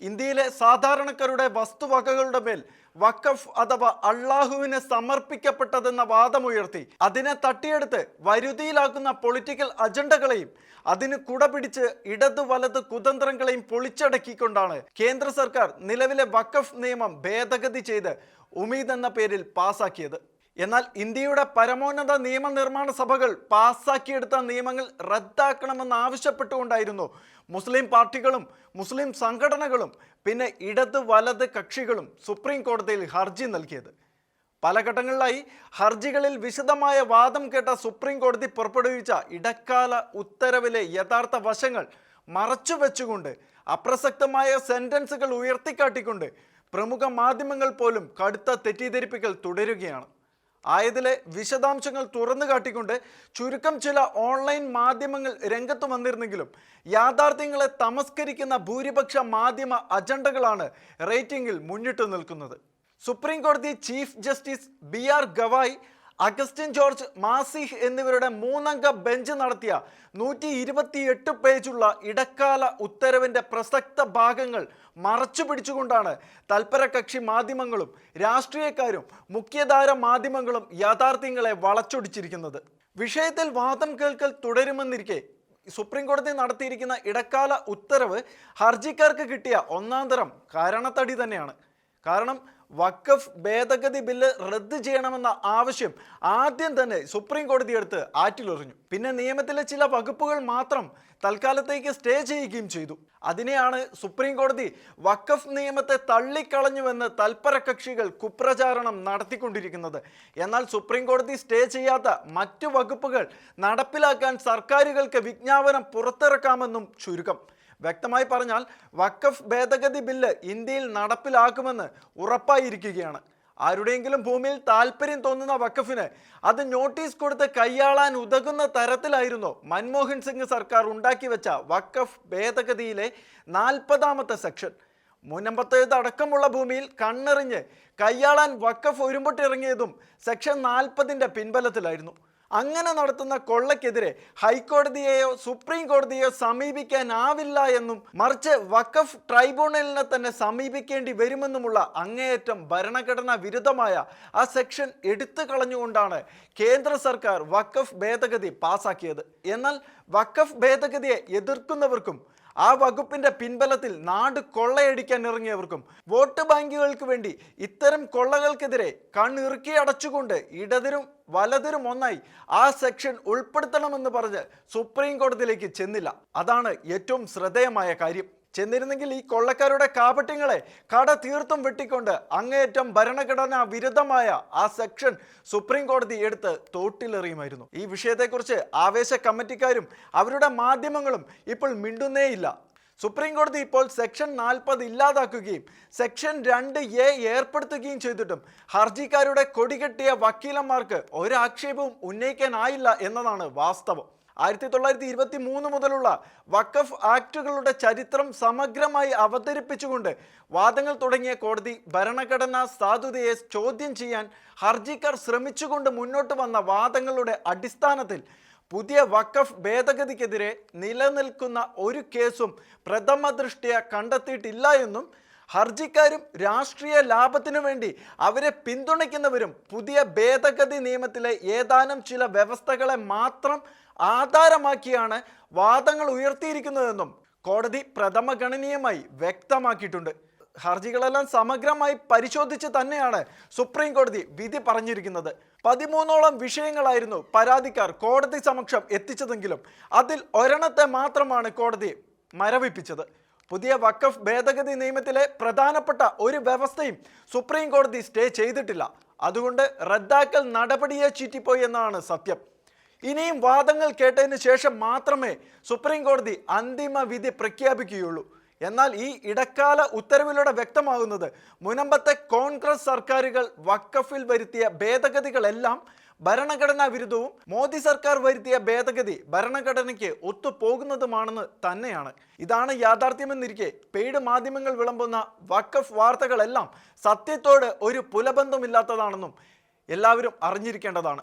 ഇന്ത്യയിലെ സാധാരണക്കാരുടെ വസ്തുവകകളുടെ മേൽ വഖഫ് അഥവാ അള്ളാഹുവിന് സമർപ്പിക്കപ്പെട്ടതെന്ന വാദമുയർത്തി. അതിനെ തട്ടിയെടുത്ത് വരുതിയിലാക്കുന്ന പൊളിറ്റിക്കൽ അജണ്ടകളെയും അതിന് കുടപിടിച്ച് ഇടതു വലത് കുതന്ത്രങ്ങളെയും പൊളിച്ചടക്കിക്കൊണ്ടാണ് കേന്ദ്ര സർക്കാർ നിലവിലെ വഖഫ് നിയമം ഭേദഗതി ചെയ്ത് ഉമീദ് എന്ന പേരിൽ പാസാക്കിയത്. എന്നാൽ ഇന്ത്യയുടെ പരമോന്നത നിയമനിർമ്മാണ സഭകൾ പാസ്സാക്കിയെടുത്ത നിയമങ്ങൾ റദ്ദാക്കണമെന്ന് ആവശ്യപ്പെട്ടുകൊണ്ടായിരുന്നു. മുസ്ലിം പാർട്ടികളും മുസ്ലിം സംഘടനകളും പിന്നെ ഇടത് വലത് കക്ഷികളും സുപ്രീം കോടതിയിൽ ഹർജി നൽകിയത്. പല ഘട്ടങ്ങളിലായി ഹർജികളിൽ വിശദമായ വാദം കേട്ട സുപ്രീം കോടതി പുറപ്പെടുവിച്ച ഇടക്കാല ഉത്തരവിലെ യഥാർത്ഥ വശങ്ങൾ മറച്ചുവെച്ചുകൊണ്ട് അപ്രസക്തമായ സെന്റൻസുകൾ ഉയർത്തിക്കാട്ടിക്കൊണ്ട് പ്രമുഖ മാധ്യമങ്ങൾ പോലും കടുത്ത തെറ്റിദ്ധരിപ്പിക്കൽ തുടരുകയാണ്. ആയതിലെ വിശദാംശങ്ങൾ തുറന്നു കാട്ടിക്കൊണ്ട് ചുരുക്കം ചില ഓൺലൈൻ മാധ്യമങ്ങൾ രംഗത്ത് വന്നിരുന്നെങ്കിലും യാഥാർത്ഥ്യങ്ങളെ തമസ്കരിക്കുന്ന ഭൂരിപക്ഷ മാധ്യമ അജണ്ടകളാണ് റേറ്റിംഗിൽ മുന്നിട്ട് നിൽക്കുന്നത്. സുപ്രീം കോടതി chief justice B R Gavai Augustine George Masih എന്നിവരുടെ മൂന്നംഗ ബെഞ്ച് നടത്തിയ നൂറ്റി ഇരുപത്തിയെട്ട് പേജുള്ള ഇടക്കാല ഉത്തരവിന്റെ പ്രസക്ത ഭാഗങ്ങൾ മറച്ചു പിടിച്ചുകൊണ്ടാണ് തൽപരകക്ഷി മാധ്യമങ്ങളും രാഷ്ട്രീയക്കാരും മുഖ്യധാര മാധ്യമങ്ങളും യാഥാർത്ഥ്യങ്ങളെ വളച്ചൊടിച്ചിരിക്കുന്നത്. വിഷയത്തിൽ വാദം കേൾക്കൽ തുടരുമെന്നിരിക്കെ സുപ്രീം കോടതി നടത്തിയിരിക്കുന്ന ഇടക്കാല ഉത്തരവ് ഹർജിക്കാർക്ക് കിട്ടിയ ഒന്നാം തരം കാരണത്തടി തന്നെയാണ്. കാരണം വഖഫ് ഭേദഗതി ബില്ല് റദ്ദ് ചെയ്യണമെന്ന ആവശ്യം ആദ്യം തന്നെ സുപ്രീം കോടതി എടുത്ത് ആറ്റിലെറിഞ്ഞു. പിന്നെ നിയമത്തിലെ ചില വകുപ്പുകൾ മാത്രം തൽക്കാലത്തേക്ക് സ്റ്റേ ചെയ്യുകയും ചെയ്തു. അതിനെയാണ് സുപ്രീം കോടതി വഖഫ് നിയമത്തെ തള്ളിക്കളഞ്ഞുവെന്ന് തൽപര കക്ഷികൾ കുപ്രചാരണം നടത്തിക്കൊണ്ടിരിക്കുന്നത്. എന്നാൽ സുപ്രീം കോടതി സ്റ്റേ ചെയ്യാത്ത മറ്റു വകുപ്പുകൾ നടപ്പിലാക്കാൻ സർക്കാരുകൾക്ക് വിജ്ഞാപനം പുറത്തിറക്കാമെന്നും ചുരുക്കം. വ്യക്തമായി പറഞ്ഞാൽ വക്കഫ് ഭേദഗതി ബില്ല് ഇന്ത്യയിൽ നടപ്പിലാക്കുമെന്ന് ഉറപ്പായിരിക്കുകയാണ്. ആരുടെയെങ്കിലും ഭൂമിയിൽ താല്പര്യം തോന്നുന്ന വഖഫിന് അത് നോട്ടീസ് കൊടുത്ത് കൈയാളാൻ ഉതകുന്ന തരത്തിലായിരുന്നു മൻമോഹൻ സിംഗ് സർക്കാർ ഉണ്ടാക്കി വെച്ച വഖഫ് ഭേദഗതിയിലെ നാൽപ്പതാമത്തെ സെക്ഷൻ. മുനമ്പത്തേത് അടക്കമുള്ള ഭൂമിയിൽ കണ്ണെറിഞ്ഞ് കയ്യാളാൻ വഖഫ് ഒരുമ്പൊട്ടിറങ്ങിയതും സെക്ഷൻ നാൽപ്പതിന്റെ പിൻബലത്തിലായിരുന്നു. അങ്ങനെ നടത്തുന്ന കൊള്ളക്കെതിരെ ഹൈക്കോടതിയെയോ സുപ്രീം കോടതിയെയോ സമീപിക്കാനാവില്ല എന്നും മറിച്ച് വഖഫ് ട്രൈബ്യൂണലിനെ തന്നെ സമീപിക്കേണ്ടി വരുമെന്നുമുള്ള അങ്ങേയറ്റം ഭരണഘടനാ വിരുദ്ധമായ ആ സെക്ഷൻ എടുത്തു കളഞ്ഞുകൊണ്ടാണ് കേന്ദ്ര സർക്കാർ വഖഫ് ഭേദഗതി പാസാക്കിയത്. എന്നാൽ വഖഫ് ഭേദഗതിയെ എതിർക്കുന്നവർക്കും ആ വകുപ്പിന്റെ പിൻബലത്തിൽ നാട് കൊള്ളയടിക്കാൻ ഇറങ്ങിയവർക്കും വോട്ട് ബാങ്കുകൾക്ക് വേണ്ടി ഇത്തരം കൊള്ളകൾക്കെതിരെ കണ്ണിറുക്കി അടച്ചുകൊണ്ട് ഇടതിരും വലതിരും ഒന്നായി ആ സെക്ഷൻ ഉൾപ്പെടുത്തണമെന്ന് പറഞ്ഞ് സുപ്രീം കോടതിയിലേക്ക് ചെന്നില്ല. അതാണ് ഏറ്റവും ശ്രദ്ധേയമായ കാര്യം. ചെന്നിരുന്നെങ്കിൽ ഈ കൊള്ളക്കാരുടെ കാപട്യങ്ങളെ കട തീർത്തും വെട്ടിക്കൊണ്ട് അങ്ങേയറ്റം ഭരണഘടനാ വിരുദ്ധമായ ആ സെക്ഷൻ സുപ്രീം കോടതി എടുത്ത് തോട്ടിലെറിയുമായിരുന്നു. ഈ വിഷയത്തെക്കുറിച്ച് ആവേശ കമ്മിറ്റിക്കാരും അവരുടെ മാധ്യമങ്ങളും ഇപ്പോൾ മിണ്ടുന്നേയില്ല. സുപ്രീം കോടതി ഇപ്പോൾ സെക്ഷൻ നാൽപ്പത് ഇല്ലാതാക്കുകയും സെക്ഷൻ രണ്ട് എ ഏർപ്പെടുത്തുകയും ചെയ്തിട്ടും ഹർജിക്കാരുടെ കൊടികെട്ടിയ വക്കീലന്മാർക്ക് ഒരാക്ഷേപവും ഉന്നയിക്കാനായില്ല എന്നതാണ് വാസ്തവം. ആയിരത്തി തൊള്ളായിരത്തി ഇരുപത്തി മൂന്ന് മുതലുള്ള വഖഫ് ആക്ടുകളുടെ ചരിത്രം സമഗ്രമായി അവതരിപ്പിച്ചുകൊണ്ട് വാദങ്ങൾ തുടങ്ങിയ കോടതി ഭരണഘടനാ സാധുതയെ ചോദ്യം ചെയ്യാൻ ഹർജിക്കാർ ശ്രമിച്ചുകൊണ്ട് മുന്നോട്ട് വന്ന വാദങ്ങളുടെ അടിസ്ഥാനത്തിൽ പുതിയ വഖഫ് ഭേദഗതിക്കെതിരെ നിലനിൽക്കുന്ന ഒരു കേസും പ്രഥമ ദൃഷ്ടിയ കണ്ടെത്തിയിട്ടില്ല എന്നും ഹർജിക്കാരും രാഷ്ട്രീയ ലാഭത്തിനു വേണ്ടി അവരെ പിന്തുണയ്ക്കുന്നവരും പുതിയ ഭേദഗതി നിയമത്തിലെ ഏതാനും ചില വ്യവസ്ഥകളെ മാത്രം ആധാരമാക്കിയാണ് വാദങ്ങൾ ഉയർത്തിയിരിക്കുന്നതെന്നും കോടതി പ്രഥമ ഗണനീയമായി വ്യക്തമാക്കിയിട്ടുണ്ട്. ഹർജികളെല്ലാം സമഗ്രമായി പരിശോധിച്ച് തന്നെയാണ് സുപ്രീം കോടതി വിധി പറഞ്ഞിരിക്കുന്നത്. പതിമൂന്നോളം വിഷയങ്ങളായിരുന്നു പരാതിക്കാർ കോടതി സമക്ഷം എത്തിച്ചതെങ്കിലും അതിൽ ഒരെണ്ണത്തെ മാത്രമാണ് കോടതി മരവിപ്പിച്ചത്. പുതിയ വഖഫ് ഭേദഗതി നിയമത്തിലെ പ്രധാനപ്പെട്ട ഒരു വ്യവസ്ഥയും സുപ്രീം കോടതി സ്റ്റേ ചെയ്തിട്ടില്ല. അതുകൊണ്ട് റദ്ദാക്കൽ നടപടിയെ ചീറ്റിപ്പോയി എന്നാണ് സത്യം. ഇനിയും വാദങ്ങൾ കേട്ടതിന് ശേഷം മാത്രമേ സുപ്രീം കോടതി അന്തിമ വിധി പ്രഖ്യാപിക്കുകയുള്ളൂ. എന്നാൽ ഈ ഇടക്കാല ഉത്തരവിലൂടെ വ്യക്തമാകുന്നത് മുനമ്പത്തെ കോൺഗ്രസ് സർക്കാരുകൾ വക്കഫിൽ വരുത്തിയ ഭേദഗതികളെല്ലാം ഭരണഘടനാ വിരുദ്ധവും മോദി സർക്കാർ വരുത്തിയ ഭേദഗതി ഭരണഘടനയ്ക്ക് ഒത്തുപോകുന്നതുമാണെന്ന് തന്നെയാണ്. ഇതാണ് യാഥാർത്ഥ്യമെന്നിരിക്കെ പെയ്ഡ് മാധ്യമങ്ങൾ വിളമ്പുന്ന വക്കഫ് വാർത്തകളെല്ലാം സത്യത്തോട് ഒരു പുലബന്ധമില്ലാത്തതാണെന്നും എല്ലാവരും അറിഞ്ഞിരിക്കേണ്ടതാണ്.